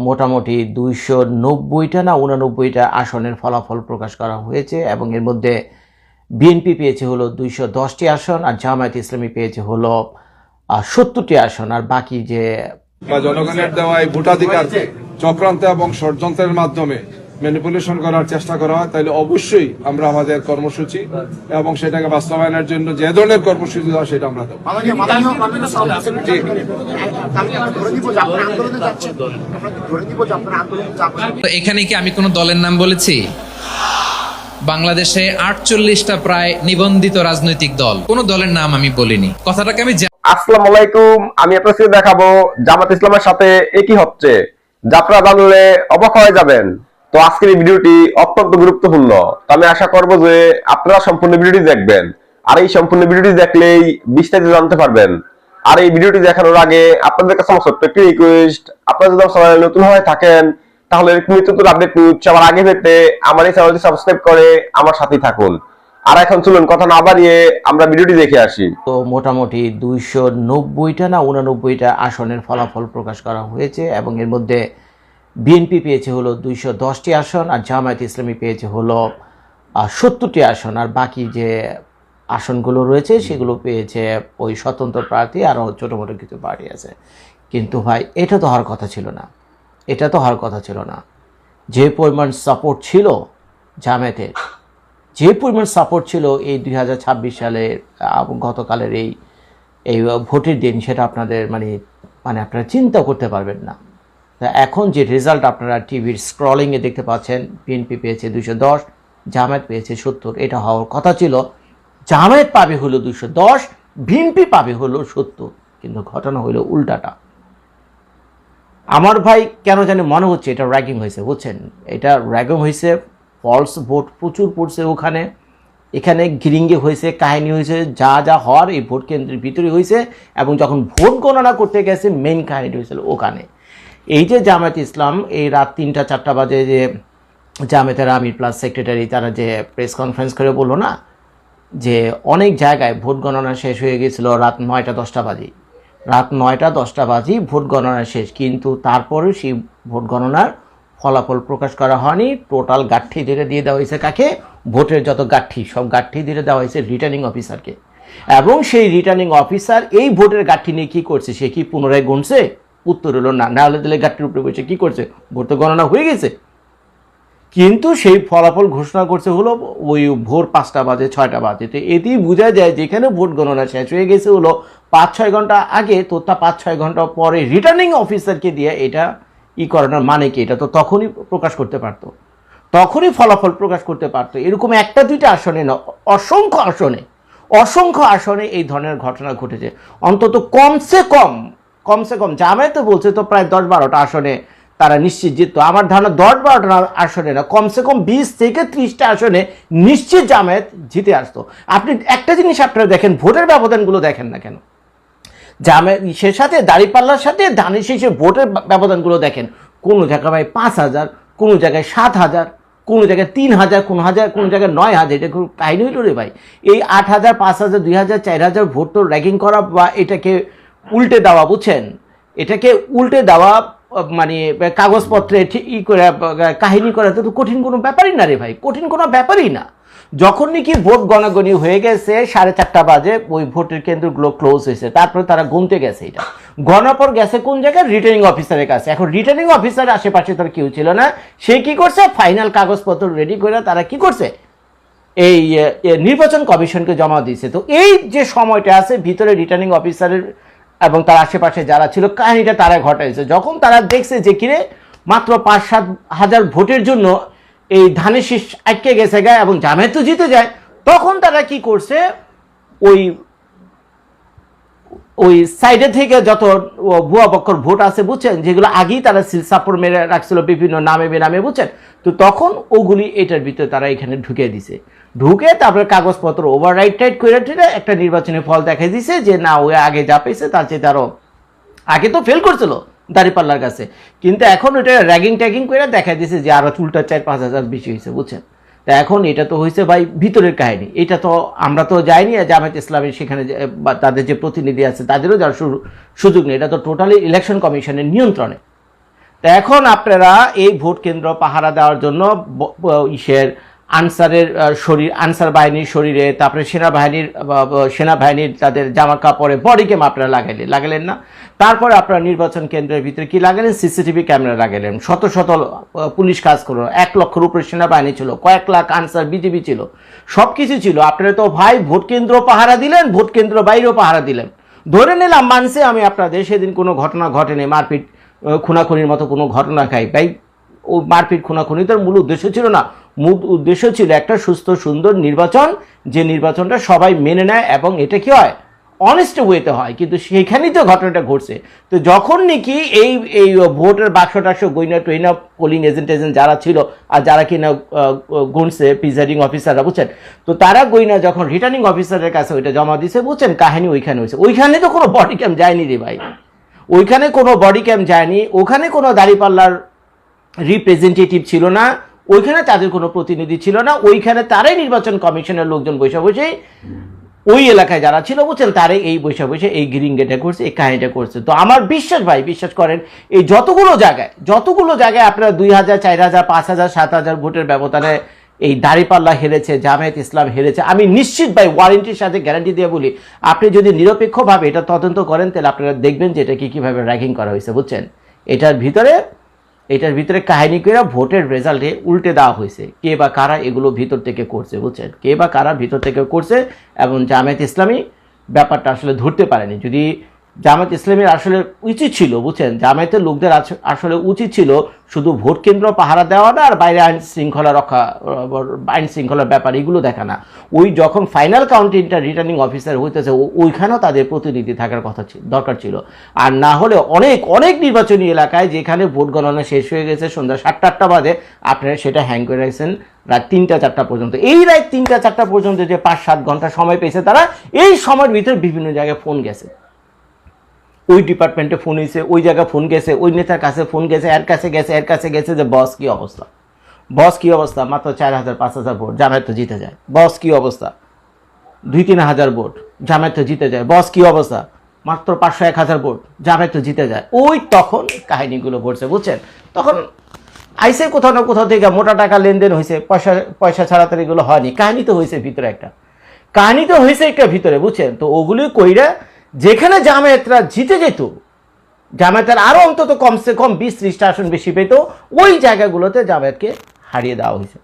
মোটামুটি দুইশো নব্বইটা না উনানব্বইটা আসনের ফলাফল প্রকাশ করা হয়েছে এবং এর মধ্যে বিএনপি পেয়েছে হলো দুইশো দশটি আসন আর জামায়াত ইসলামী পেয়েছে হলো সত্তরটি আসন। আর বাকি যে জনগণের দেওয়া ভোটাধিকার চক্রান্ত এবং ষড়যন্ত্রের মাধ্যমে ম্যানিপুলেশন করার চেষ্টা করা হয় তাহলে অবশ্যই আমরা আমাদের কর্মসূচি এবং সেটাকে বাস্তবায়নের জন্য যে ধরনের কর্মসূচি দেওয়া সেটা আমরা দেবো। এখানে কি আমি কোনো দলের নাম বলেছি? বাংলাদেশে আটচল্লিশটা প্রায় নিবন্ধিত রাজনৈতিক দল। কোনো দলের নাম আমি বলিনি। কথাটাকে আমি আসসালামু আলাইকুম আমি আপনার সাথে দেখাবো জামাত ইসলামের সাথে একই হচ্ছে। যাত্রা জানলে অবাক হয়ে যাবেন। তো আজকের এই ভিডিওটি অত্যন্ত গুরুত্বপূর্ণ। তো আমি আশা করব যে আপনারা সম্পূর্ণ ভিডিওটি দেখবেন। আর এই সম্পূর্ণ ভিডিওটি দেখলেই বিস্তারিত জানতে পারবেন। আর এই ভিডিওটি দেখানোর আগে আপনাদের কাছে আমার ছোট্ট একটি রিকোয়েস্ট আপনারা যদি আমার চ্যানেলে নতুন হয়ে থাকেন, তাহলে এরকম নিত্য নতুন আপডেট নিউজ সবার আগে পেতে আমার এই চ্যানেলটি সাবস্ক্রাইব করে আমার সাথেই থাকুন। আর এখন চলুন, কথা না বাড়িয়ে আমরা ভিডিওটি দেখে আসি। তো মোটামুটি দুইশো নব্বইটা না উনানব্বইটা আসনের ফলাফল প্রকাশ করা হয়েছে এবং এর মধ্যে বিএনপি পেয়েছে হলো দুইশো দশটি আসন আর জামায়াত ইসলামী পেয়েছে হলো সত্তরটি আসন। আর বাকি যে আসনগুলো রয়েছে সেগুলো পেয়েছে ওই স্বতন্ত্র প্রার্থী আরও ছোটো মোটো কিছু পার্টি আছে। কিন্তু ভাই, এটা তো হওয়ার কথা ছিল না। এটা তো হওয়ার কথা ছিল না। যে পরিমাণ সাপোর্ট ছিল জামায়াতের যে পরিমাণ সাপোর্ট ছিল এই দু হাজার ছাব্বিশ সালের গতকালের এই এই ভোটের দিন, সেটা আপনাদের মানে মানে আপনারা চিন্তা করতে পারবেন না। এখন যে রেজাল্ট আপনারা টিভির স্ক্রলিংয়ে দেখতে পাচ্ছেন বিএনপি পেয়েছে দুশো দশ জামায়াত পেয়েছে সত্তর, এটা হওয়ার কথা ছিল। জামায়াত পাবে হলো দুশো দশ বিএনপি পাবে হলো সত্তর, কিন্তু ঘটনা হলো উল্টাটা। আমার ভাই কেন জানি মনে হচ্ছে এটা র্যাগিং হয়েছে, বুঝছেন? এটা র্যাগিং হয়েছে ফলস ভোট প্রচুর পড়ছে ওখানে। এখানে গিরিঙ্গে হয়েছে, কাহিনী হয়েছে, যা যা হওয়ার এই ভোট কেন্দ্রের ভিতরে হয়েছে, এবং যখন ভোট গণনা করতে গেছে মেন কাহিনীটা হয়েছিল ওখানে। এই যে জামায়াত ইসলাম, এই রাত তিনটা, চারটা বাজে যে জামায়াতের আমির প্লাস সেক্রেটারি তারা যে প্রেস কনফারেন্স করে বলল না, যে অনেক জায়গায় ভোট গণনা শেষ হয়ে গেছিল রাত নয়টা, দশটা বাজে রাত নয়টা, দশটা বাজে ভোট গণনা শেষ, কিন্তু তারপরেও সেই ভোট গণনার ফলাফল প্রকাশ করা হয়নি। টোটাল গাঠি ধরে দিয়ে দেওয়া হয়েছে কাকে? ভোটের যত গাঠি সব গাঠি ধরে দেওয়া হয়েছে রিটার্নিং অফিসারকে এবং সেই রিটার্নিং অফিসার এই ভোটের গাঠি নিয়ে কী করছে? সে কি পুনরায় গুনছে? উত্তর হলো, না না হলে তাহলে গাঠটির উপরে বসে কী করছে? ভোট তো গণনা হয়ে গেছে। কিন্তু সেই ফলাফল ঘোষণা করছে হলো ওই ভোর পাঁচটা বাজে, ছয়টা বাজে। তো এতেই বোঝা যায় যেখানে ভোট গণনা শেষ হয়ে গেছে হলো পাঁচ ছয় ঘণ্টা আগে, তো তা পাঁচ ছয় ঘণ্টা পরে রিটার্নিং অফিসারকে দিয়ে এটা ই করানোর মানে কি? এটা তো তখনই প্রকাশ করতে পারতো। তখনই ফলাফল প্রকাশ করতে পারতো। এরকম একটা দুইটা আসনে না, অসংখ্য আসনে অসংখ্য আসনে এই ধরনের ঘটনা ঘটেছে। অন্তত কমসে কম কমসে কম জামায়াত বলছে তো প্রায় দশ বারোটা আসনে তারা নিশ্চিত জিততো। আমার ধারণা দশ বারোটা আসনে না, কমসে কম বিশ থেকে ত্রিশটা আসনে নিশ্চিত জামায়াত জিতে আসতো। আপনি একটা জিনিস আপনারা দেখেন, ভোটের ব্যবধানগুলো দেখেন না কেন? জামে সে সাথে, দাঁড়িপাল্লার সাথে, ধানের শেষে ভোটের ব্যবধানগুলো দেখেন। কোনো জায়গায় ভাই পাঁচ হাজার, কোনো জায়গায় সাত হাজার, কোনো জায়গায় তিন হাজার, কোনো হাজার, কোনো জায়গায় নয় হাজার, এটা খুব কাহিনী হইল রে ভাই। এই আট হাজার, পাঁচ হাজার, দুই হাজার, চার হাজার ভোট তো র্যাগিং করা বা এটাকে উল্টে দেওয়া, বুঝছেন? এটাকে উল্টে দেওয়া মানে কাগজপত্রে ই করে, কাহিনী করা তো কঠিন কোনো ব্যাপারই না রে ভাই, কঠিন কোনো ব্যাপারই না। যখন নাকি ভোট গণগণি হয়ে গেছে, সাড়ে চারটা বাজে, ওই ভোটের কেন্দ্রগুলো ক্লোজ হয়েছে, তারপরে তারা গুনতে গেছে এটা। গণার পর গেছে কোন জায়গায়? রিটার্নিং অফিসারের কাছে। এখন রিটার্নিং অফিসার আশেপাশে তার কেউ ছিল না। সে কি করছে? ফাইনাল কাগজপত্র রেডি করে তারা কি করছে? এই নির্বাচন কমিশনকে জমা দিয়েছে। তো এই যে সময়টা আছে, ভিতরে রিটার্নিং অফিসারের এবং তার আশেপাশে যারা ছিল, কাহিনীটা তারা ঘটাইছে। যখন তারা দেখছে যে কিরে, মাত্র পাঁচ সাত হাজার ভোটের জন্য এই ধানের শীষ আটকে গেছে গায়ে এবং জামায়াত তো জিতে যায়, তখন তারা কি করছে, ওই ওই সাইডে থেকে যত ভুয়া পক্ষর ভোট আছে বুঝছেন, যেগুলো আগেই তারা সাপোর্ট মেরে রাখছিল বিভিন্ন নামে বেনামে, বুঝছেন? তো তখন ওগুলি এটার ভিতরে তারা এখানে ঢুকে দিছে। ঢুকে তারপরে কাগজপত্র ওভার রাইট টাইট করে টেরে একটা নির্বাচনী ফল দেখাই দিছে যে না, ও আগে যা পেয়েছে তার চেয়ে তারও আগে তো ফেল করছিল দাঁড়িপাল্লার কাছে। কিন্তু এখন ওটা র্যাগিং ট্যাগিং করে দেখা দিছে যে আরও চুলটা চার পাঁচ হাজার বেশি হয়েছে, বুঝছেন? তা এখন এটা তো হয়েছে ভাই ভিতরের কাহিনী। এটা তো আমরা তো যাইনি জামায়াত ইসলামের সেখানে বা তাদের যে প্রতিনিধি আছে তাদেরও যার সুযোগ নেই। এটা তো টোটালি ইলেকশন কমিশনের নিয়ন্ত্রণে। তা এখন আপনারা এই ভোট কেন্দ্র পাহারা দেওয়ার জন্য ইসের আনসারের শরীর, আনসার বাহিনীর শরীরে, তারপরে সেনাবাহিনীর সেনাবাহিনীর তাদের জামা কাপড়ে বডি ক্যাম আপনারা লাগাইলেন লাগালেন না। তারপরে আপনারা নির্বাচন কেন্দ্রের ভিতরে কি লাগালেন? CCTV camera লাগালেন। শত শত পুলিশ কাজ করল। এক লক্ষের উপরে সেনাবাহিনী ছিল। কয়েক লাখ আনসার বিজেপি ছিল। সব কিছু ছিল। আপনারা তো ভাই ভোট কেন্দ্র পাহারা দিলেন, ভোট কেন্দ্র বাইরেও পাহারা দিলেন। ধরে নিলাম, মানছে আমি আপনাদের, সেদিন কোনো ঘটনা ঘটেনি। মারপিট খুনাখুনির মতো কোনো ঘটনা খাই ভাই, ও মারপিট খুনাখুনি তার মূল উদ্দেশ্য ছিল না। মূল উদ্দেশ্য ছিল একটা সুস্থ, সুন্দর নির্বাচন। যে নির্বাচনটা সবাই মেনে নেয় এবং এটা কি হয়? অনেস্ট ওয়েতে হয়। কিন্তু সেখানেই তো ঘটনাটা ঘটছে। তো যখন নাকি এই এই ভোটের বাক্স টাক্স গইনা টইনা পোলিং এজেন্ট এজেন্ট যারা ছিল আর যারা কিনা গুনছে প্রিজাইডিং অফিসাররা বুঝছেন? তো তারা গইনা যখন রিটার্নিং অফিসারের কাছে ওইটা জমা দিছে, বুঝছেন? কাহিনী ওইখানে হয়েছে। ওইখানে তো কোনো বডি ক্যাম্প যায়নি রে ভাই। ওইখানে কোনো বডি ক্যাম্প যায়নি। ওখানে কোনো দাড়িপাল্লার রিপ্রেজেন্টেটিভ ছিল না। ওইখানে তাদের কোনো প্রতিনিধি ছিল না। ওইখানে তারাই নির্বাচন কমিশনের লোকজন বসে বসে ওই এলাকায় যারা ছিল বুঝছেন তারাই এই বসে বসে এই গিরিঙ্গেটা করছে, এই কাহিনীটা করছে। তো আমার বিশ্বাস ভাই, বিশ্বাস করেন, এই যতগুলো জায়গায় যতগুলো জায়গায় আপনারা দুই হাজার, চার হাজার, পাঁচ হাজার, সাত হাজার ভোটের ব্যবধানে এই দাড়িপাল্লা হেরেছে, জামায়াত ইসলাম হেরেছে, আমি নিশ্চিত ভাই ওয়ারেন্টির সাথে গ্যারান্টি দিয়ে বলি, আপনি যদি নিরপেক্ষভাবে এটা তদন্ত করেন, তাহলে আপনারা দেখবেন যে এটা কি, কীভাবে র্যাগিং করা হয়েছে, বুঝছেন? এটার ভিতরে এটার ভিতরে কাহিনী করে ভোটের রেজাল্টে উল্টে দেওয়া হয়েছে কে বা কারা এগুলো ভিতর থেকে করছে, বুঝছেন? কে বা কারা ভিতর থেকে করছে এবং জামায়াত ইসলামী ব্যাপারটা আসলে ধরতে পারেনি। যদি জামায়াত ইসলামের আসলে উচিত ছিল, বুঝছেন? জামায়াতের লোকদের আস- আসলে উচিত ছিল শুধু ভোট কেন্দ্র পাহারা দেওয়া না, আর বাইরে আইন শৃঙ্খলা রক্ষা আইন শৃঙ্খলার ব্যাপার এগুলো দেখা না। ওই যখন ফাইনাল কাউন্টিংটা রিটার্নিং অফিসার হইতেছে ওইখানেও তাদের প্রতিনিধি থাকার কথা দরকার ছিল। আর না হলে অনেক অনেক নির্বাচনী এলাকায় যেখানে ভোট গণনা শেষ হয়ে গেছে, সন্ধ্যা সাতটা আটটা বাজে, আপনারা সেটা হ্যাং করে রাখছেন রাত তিনটা চারটা পর্যন্ত। এই রাত তিনটা চারটা পর্যন্ত যে পাঁচ সাত ঘণ্টা সময় পেয়েছে তারা, এই সময়ের ভিতরে বিভিন্ন জায়গায় ফোন গেছে। ওই ডিপার্টমেন্টে ফোন হয়েছে ওই জায়গায় ফোন গেছে, ওই নেতার কাছে ফোন গেছে, এর কাছে গেছে, এর কাছে গেছে যে, বস, কি অবস্থা? বস, কি অবস্থা? মাত্র চার হাজার, পাঁচ হাজার ভোট, জামায়াত তো জিতে যায়। বস, কি অবস্থা? দুই, তিন হাজার ভোট, জামায়াত তো জিতে যায়। বস, কি অবস্থা? মাত্র পাঁচশো এক হাজার ভোট, জামায়াত তো জিতে যায়। ওই তখন কাহিনীগুলো ঘটছে, বুঝছেন? তখন আইসে কোথাও না কোথাও থেকে মোটা টাকা লেনদেন হয়েছে পয়সা পয়সা ছাড়া তো এগুলো হয়নি। কাহিনী তো হয়েছে ভিতরে একটা। কাহিনী তো হয়েছে একটা ভিতরে, বুঝছেন? তো ওগুলি কইরা যেখানে জামায়াতরা জিতে যেত, জামায়াতের আরও অন্তত কমসে কম বিশ ত্রিশটা আসন বেশি পেত, ওই জায়গাগুলোতে জামায়াতকে হারিয়ে দেওয়া হয়েছে।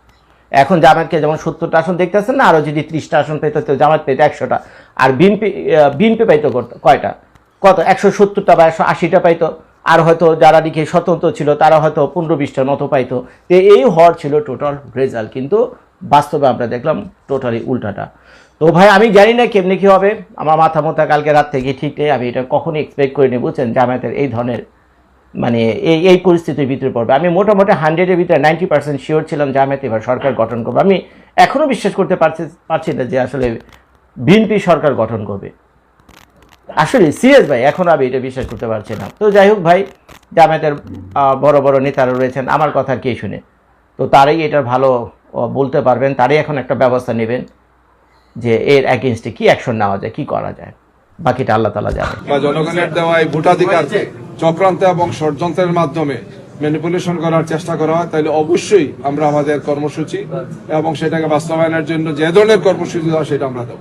এখন জামায়াতকে যেমন সত্তরটা আসন দেখতেছেন না আরও যদি ত্রিশটা আসন পেত, তো জামায়াত পেত একশোটা। আর বিএনপি বিএনপি পাইতো কয়টা? কত, একশো সত্তরটা বা একশো আশিটা পাইতো। আর হয়তো যারা দিকে স্বতন্ত্র ছিল, তারা হয়তো পনেরো বিশটার মতো পাইতো। তো এই হওয়ার ছিল টোটাল রেজাল্ট কিন্তু বাস্তবে আমরা দেখলাম টোটালি উল্টাটা। তো ভাই, আমি জানি না কেমনি কী হবে। আমার মাথা মোথা কালকে রাত থেকে ঠিক নেই। আমি এটা কখনই এক্সপেক্ট করিনি, বুঝছেন? জামায়াতের এই ধরনের মানে এই এই পরিস্থিতির ভিতরে পড়বে। আমি মোটামুটি হান্ড্রেডের ভিতরে নাইনটি পার্সেন্ট শিওর ছিলাম জামায়াত এবার সরকার গঠন করবে। আমি এখনও বিশ্বাস করতে পারছি পারছি না যে আসলে বিএনপি সরকার গঠন করবে। আসলে সিরিয়াস ভাই, এখন আমি এটা বিশ্বাস করতে পারছি না। তো যাই হোক ভাই, জামায়াতের বড় বড় নেতারা রয়েছেন, আমার কথা কে শুনে? তো তারাই এটার ভালো বলতে পারবেন, তারাই এখন একটা ব্যবস্থা নেবেন। যে এর অ্যাগেনস্টে কি অ্যাকশন নেওয়া যায় কি করা যায়? বাকিটা আল্লাহ তালা জানে। বা জনগণের দেওয়া এই ভোটাধিকার চক্রান্ত এবং ষড়যন্ত্রের মাধ্যমে ম্যানিপুলেশন করার চেষ্টা করা হয় তাহলে অবশ্যই আমরা আমাদের কর্মসূচি এবং সেটাকে বাস্তবায়নের জন্য যে ধরনের কর্মসূচি হয় সেটা আমরা দেবো।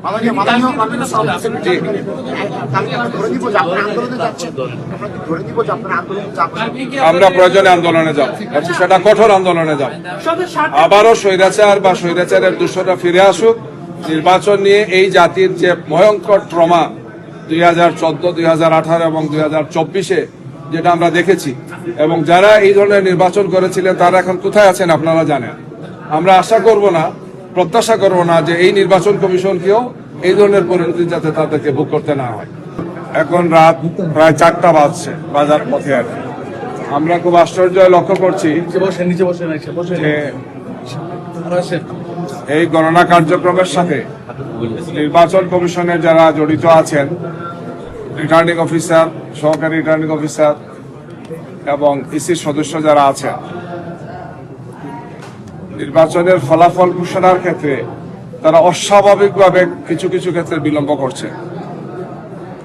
আমরা প্রয়োজনে আন্দোলনে যাব এবং সেটা কঠোর আন্দোলনে যাব। আবারও স্বৈরাচার বা স্বৈরাচারের দূষণরা ফিরে আসুক নির্বাচন নিয়ে এই জাতির যে ভয়ঙ্কর ট্রমা দুই হাজার চোদ্দ দুই হাজার আঠারো এবং দুই হাজার চব্বিশে যেটা আমরা দেখেছি এবং যারা এই ধরনের নির্বাচন করেছিলেন তারা এখন কোথায় আছেন আপনারা জানেন? আমরা আশা করব না প্রত্যাশা করব না যে এই নির্বাচন কমিশনকেও এই ধরনের পরিণতি যাতে তাদেরকে ভোগ করতে না হয়। এখন রাত প্রায় চারটা বাজছে বাজার পথে আর। আমরা খুব আশ্চর্য লক্ষ্য করছি যে এই গণনা কার্যক্রমের সাথে নির্বাচন কমিশনে যারা জড়িত আছেন রিটার্নিং অফিসার সহকারী রিটার্নিং অফিসার এবং ইসির সদস্য যারা আছেন, নির্বাচনের ফলাফল ঘোষণার ক্ষেত্রে তারা অস্বাভাবিকভাবে কিছু কিছু ক্ষেত্রে বিলম্ব করছে।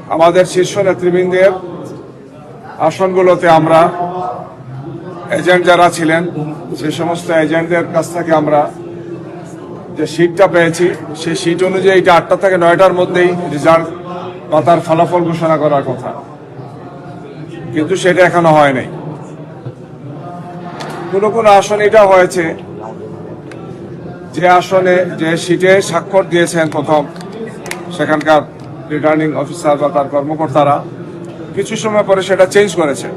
আমাদের শীর্ষ নেতৃবৃন্দের আসনগুলোতে আমরা এজেন্ট যারা ছিলেন সে সমস্ত এজেন্টদের কাছ থেকে আমরা যে সিটটা পেয়েছি, সেই সিট অনুযায়ী এটা আটটা থেকে নয়টার মধ্যেই রেজাল্ট বা তার ফলাফল ঘোষণা করার কথা। কিন্তু সেটা এখনও হয় নাই। কোনো কোনো আসনে এটা হয়েছে যে আসনে যে সিটে স্বাক্ষর দিয়েছেন প্রথম সেখানকার রিটার্নিং অফিসার বা তার কর্মকর্তারা, কিছু সময় পরে সেটা চেঞ্জ করেছে।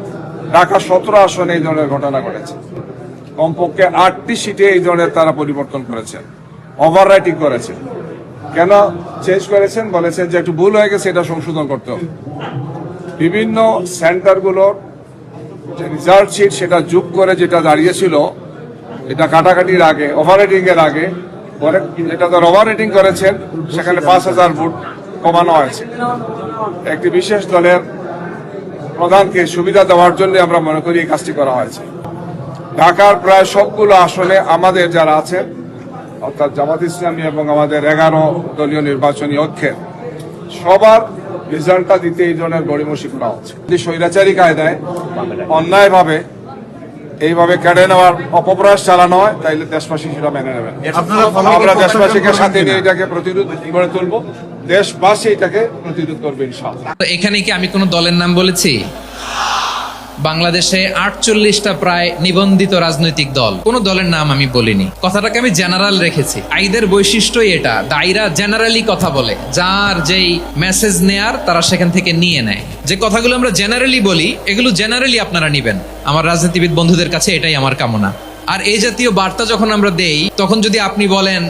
ঢাকা সতেরো আসনে এই ধরনের ঘটনা ঘটেছে। কমপক্ষে আটটি সিটে এই ধরনের তারা পরিবর্তন করেছেন। ওভার রাইটিং করেছে কেন? চেঞ্জ করেছেন, বলেছেন যে একটু ভুল হয়ে গেছে, এটা সংশোধন করতে হবে। বিভিন্ন সেন্টারগুলোর যে রিজাল্ট শিট, সেটা যোগ করে যেটা দাঁড়িয়েছিল, এটা কাটাকাটির আগে ওভার এর আগে যেটা তার ওভার রেটিং করেছেন, সেখানে পাঁচ হাজার ভোট কমানো হয়েছে। একটি বিশেষ দলের প্রধানকে সুবিধা দেওয়ার জন্য আমরা মনে করি এই কাজটি করা হয়েছে। ঢাকার প্রায় সবগুলো আসনে আমাদের যারা আছেন অর্থাৎ জামাত ইসলামী এবং আমাদের এগারো দলীয় নির্বাচনী ঐক্যের সবার রেজাল্টটা দিতে এই ধরনের গড়িমসি করা হচ্ছে। যদি স্বৈরাচারী কায়দায় অন্যায়ভাবে এইভাবে কেড়ে নেওয়ার অপপ্রয়াস চালানো হয় তাইলে দেশবাসী সেটা মেনে নেবেন আমরা দেশবাসীকে সাথে নিয়ে এটাকে প্রতিরোধ গড়ে তুলবো। দেশবাসী এটাকে প্রতিরোধ করবে ইনশাআল্লাহ। তো এখানে কি আমি কোনো দলের নাম বলেছি? বাংলাদেশে আটচল্লিশটা প্রায় নিবন্ধিত রাজনৈতিক দল। কোন দলের নাম আমি বলিনি। কথাটাকে আমি জেনারেল রেখেছি। আইদের বৈশিষ্ট্যই এটা। দায়রা জেনারেলি কথা বলে। যার যেই মেসেজ নেয়ার, তারা সেখান থেকে নিয়ে নেয়। যে কথাগুলো আমরা জেনারেলি বলি, এগুলো জেনারেলি আপনারা নিবেন। আমার রাজনীতিবিদ বন্ধুদের কাছে এটাই আমার কামনা। আর এই জাতীয় বার্তা যখন আমরা দেই, তখন যদি আপনি বলেন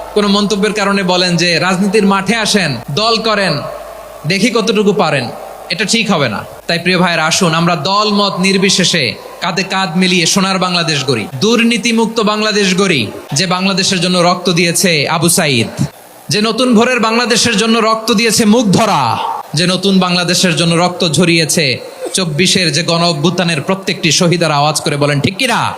কোনো মন্তব্যের কারণে বলেন যে, রাজনীতির মাঠে আসেন, দল করেন, দেখি কতটুকু পারেন। এটা ঠিক হবে না। তাই প্রিয় ভাইয়ের, আসুন, আমরা দল মত নির্বিশেষে কাঁধে কাঁধ মিলিয়ে সোনার বাংলাদেশ গড়ি। দুর্নীতি মুক্ত বাংলাদেশ গড়ি, যে বাংলাদেশের জন্য রক্ত দিয়েছে আবু সাইদ। যে নতুন ভোরের বাংলাদেশের জন্য রক্ত দিয়েছে মুখ ধরা। যে নতুন বাংলাদেশের জন্য রক্ত ঝরিয়েছে চব্বিশের যে গণ অভ্যুত্থানের প্রত্যেকটি শহীদার আওয়াজ করে বলেন, ঠিক কিনা?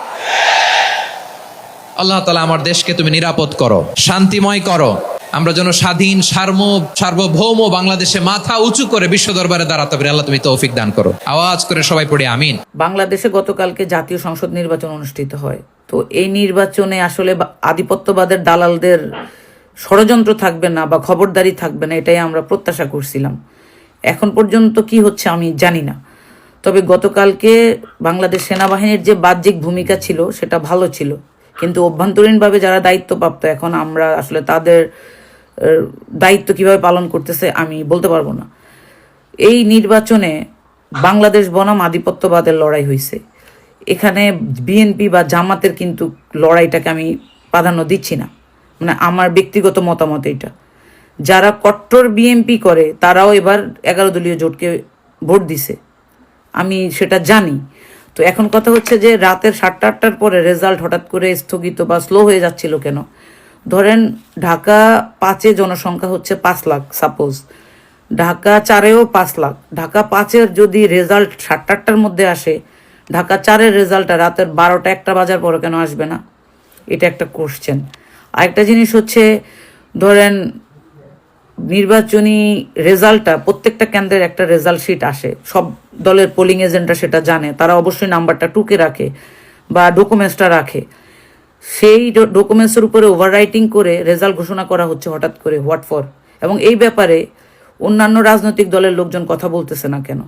আল্লাহ তালা আমার দেশকে তুমি নিরাপদ করো, শান্তিময় করো। আমরা যেন স্বাধীন, সার্ম, সার্বভৌম বাংলাদেশে মাথা উঁচু করে বিশ্ব দরবারে দাঁড়াতে পারি। আল্লাহ তুমি তৌফিক দান করো। আওয়াজ করে সবাই পড়ে আমিন। বাংলাদেশে গতকালকে জাতীয় সংসদ নির্বাচন অনুষ্ঠিত হয়। তো এই নির্বাচনে আসলে আধিপত্যবাদের দালালদের ষড়যন্ত্র থাকবে না বা খবরদারি থাকবে না, এটাই আমরা প্রত্যাশা করছিলাম। এখন পর্যন্ত কি হচ্ছে আমি জানি না। তবে গতকালকে বাংলাদেশ সেনাবাহিনীর যে বাহ্যিক ভূমিকা ছিল, সেটা ভালো ছিল। কিন্তু অভ্যন্তরীণভাবে যারা দায়িত্বপ্রাপ্ত এখন আমরা আসলে তাদের দায়িত্ব কীভাবে পালন করতেছে আমি বলতে পারব না। এই নির্বাচনে বাংলাদেশ বনাম আধিপত্যবাদের লড়াই হয়েছে এখানে বিএনপি বা জামাতের কিন্তু লড়াইটাকে আমি প্রাধান্য দিচ্ছি না। মানে আমার ব্যক্তিগত মতামত এটা। যারা কট্টর বিএনপি করে, তারাও এবার এগারো দলীয় জোটকে ভোট দিছে। আমি সেটা জানি। তো এখন কথা হচ্ছে যে রাতের সাতটা আটটার পরে রেজাল্ট হঠাৎ করে স্থগিত বা স্লো হয়ে যাচ্ছিল কেন? ধরেন ঢাকা পাঁচে জনসংখ্যা হচ্ছে পাঁচ লাখ সাপোজ ঢাকা চারেও পাঁচ লাখ। ঢাকা পাঁচের যদি রেজাল্ট সাতটা আটটার মধ্যে আসে, ঢাকা চারের রেজাল্টটা রাতের বারোটা একটা বাজার পরে কেন আসবে না? এটা একটা কোশ্চেন আরেকটা জিনিস হচ্ছে, ধরেন নির্বাচনী রেজাল্টটা, প্রত্যেকটা কেন্দ্রের একটা রেজাল্ট শিট আসে। সব দলের পোলিং এজেন্টরা সেটা জানে। তারা অবশ্যই নাম্বারটা টুকে রাখে বা ডকুমেন্টসটা রাখে। সেই ডকুমেন্টসের উপরে ওভাররাইটিং করে রেজাল্ট ঘোষণা করা হচ্ছে হঠাৎ করে হোয়াট ফর এবং এই ব্যাপারে অন্যান্য রাজনৈতিক দলের লোকজন কথা বলতেছে না কেন?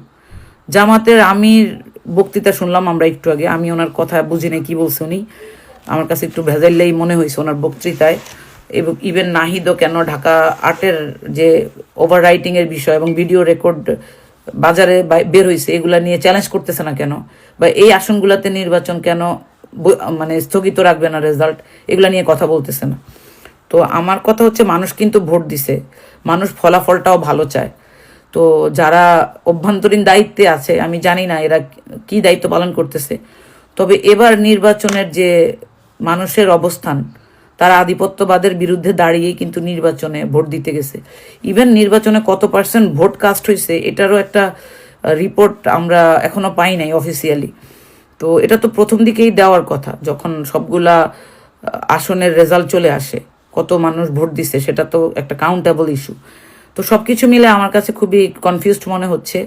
জামাতের আমির বক্তৃতা শুনলাম আমরা একটু আগে। আমি ওনার কথা বুঝি নাই, কি বলছে উনি? আমার কাছে একটু ভেজাইলেই মনে হয়েছে ওনার বক্তৃতায়। এবং ইভেন নাহিদও কেন ঢাকা আর্টের যে ওভার এর বিষয় এবং ভিডিও রেকর্ড বাজারে বের হয়েছে এগুলা নিয়ে চ্যালেঞ্জ করতেছে না কেন? বা এই আসনগুলোতে নির্বাচন কেন মানে স্থগিত রাখবে না রেজাল্ট এগুলা নিয়ে কথা বলতেছে না। তো আমার কথা হচ্ছে মানুষ কিন্তু ভোট দিছে। মানুষ ফলাফলটাও ভালো চায়। তো যারা অভ্যন্তরীণ দায়িত্বে আছে, আমি জানি না এরা কি দায়িত্ব পালন করতেছে। তবে এবার নির্বাচনের যে মানুষের অবস্থান তারা আধিপত্যবাদের বিরুদ্ধে দাঁড়িয়ে কিন্তু নির্বাচনে ভোট দিতে গেছে। ইভেন নির্বাচনে কত পার্সেন্ট ভোট কাস্ট হয়েছে, এটারও একটা রিপোর্ট আমরা এখনও পাই নাই অফিসিয়ালি তো এটা তো প্রথম দিকেই দেওয়ার কথা, যখন সবগুলা আসনের রেজাল্ট চলে আসে, কত মানুষ ভোট দিছে, সেটা তো একটা কাউন্টেবল ইস্যু তো সবকিছু মিলে আমার কাছে খুবই কনফিউজড মনে হচ্ছে।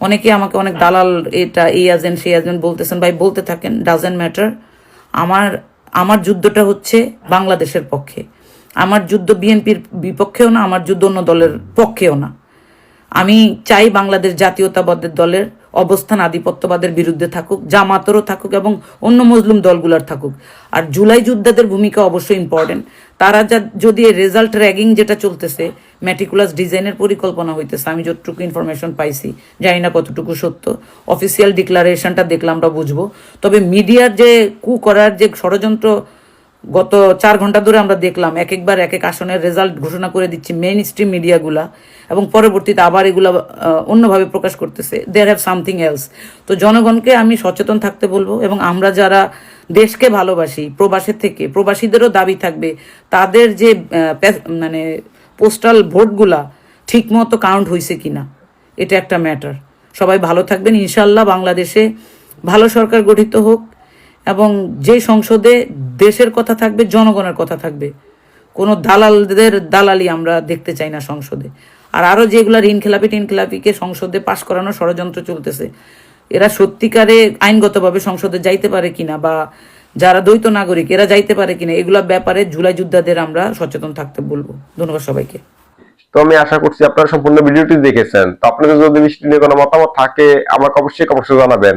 অনেকে আমাকে অনেক দালাল, এটা, এই এজেন্ট সেই এজেন্ট বলতেছেন, ভাই, বলতে থাকেন ডাজেন্ট ম্যাটার আমার আমার যুদ্ধটা হচ্ছে বাংলাদেশের পক্ষে। আমার যুদ্ধ বিএনপির বিপক্ষেও না, আমার যুদ্ধ অন্য দলের পক্ষেও না। আমি চাই বাংলাদেশ জাতীয়তাবাদের দলের অবস্থান আধিপত্যবাদের বিরুদ্ধে থাকুক, জামাতেরও থাকুক এবং অন্য মুসলিম দলগুলোর থাকুক। আর জুলাই যোদ্ধাদের ভূমিকা অবশ্যই ইম্পর্টেন্ট তারা যা, যদি রেজাল্ট র্যাগিং যেটা চলতেছে ম্যাটিকুলাস ডিজাইনের পরিকল্পনা হইতেছে, আমি যতটুকু ইনফরমেশন পাইছি, জানি না কতটুকু সত্য। অফিসিয়াল ডিক্লারেশনটা দেখলে আমরা বুঝব। তবে মিডিয়ার যে কু করার যে ষড়যন্ত্র গত চার ঘণ্টা ধরে আমরা দেখলাম এক একবার এক এক আসনের রেজাল্ট ঘোষণা করে দিচ্ছে মেইন স্ট্রিম মিডিয়াগুলা এবং পরবর্তীতে আবার এগুলা অন্যভাবে প্রকাশ করতেছে। দেয়ার হ্যাভ সামথিং এলস তো জনগণকে আমি সচেতন থাকতে বলব এবং আমরা যারা দেশকে ভালোবাসি প্রবাসের থেকে, প্রবাসীদেরও দাবি থাকবে, তাদের যে মানে পোস্টাল ভোটগুলা ঠিক মতো কাউন্ট হয়েছে কিনা, এটা একটা ম্যাটার সবাই ভালো থাকবেন। ইনশাল্লাহ বাংলাদেশে ভালো সরকার গঠিত হোক। এবং যে সংসদে দেশের কথা থাকবে, জনগণের কথা থাকবে। কোনো দালালদের দালালি আমরা দেখতে চাই না সংসদে। আর আরও যেগুলা ঋণ খেলাপি টিন সংসদে পাশ করানোর ষড়যন্ত্র চলতেছে, এরা সত্যিকারে আইনগতভাবে সংসদে যাইতে পারে কিনা বা যারা দ্বৈত নাগরিক, এরা যাইতে পারে কিনা, এগুলা ব্যাপারে জুলাই যোদ্ধাদের আমরা সচেতন থাকতে বলব। ধন্যবাদ সবাইকে। তো আমি আশা করছি আপনারা সম্পূর্ণ ভিডিওটি দেখেছেন। তো আপনাদের যদি বিষয়টি নিয়ে কোনো মতামত থাকে, আমাকে অবশ্যই অবশ্যই জানাবেন।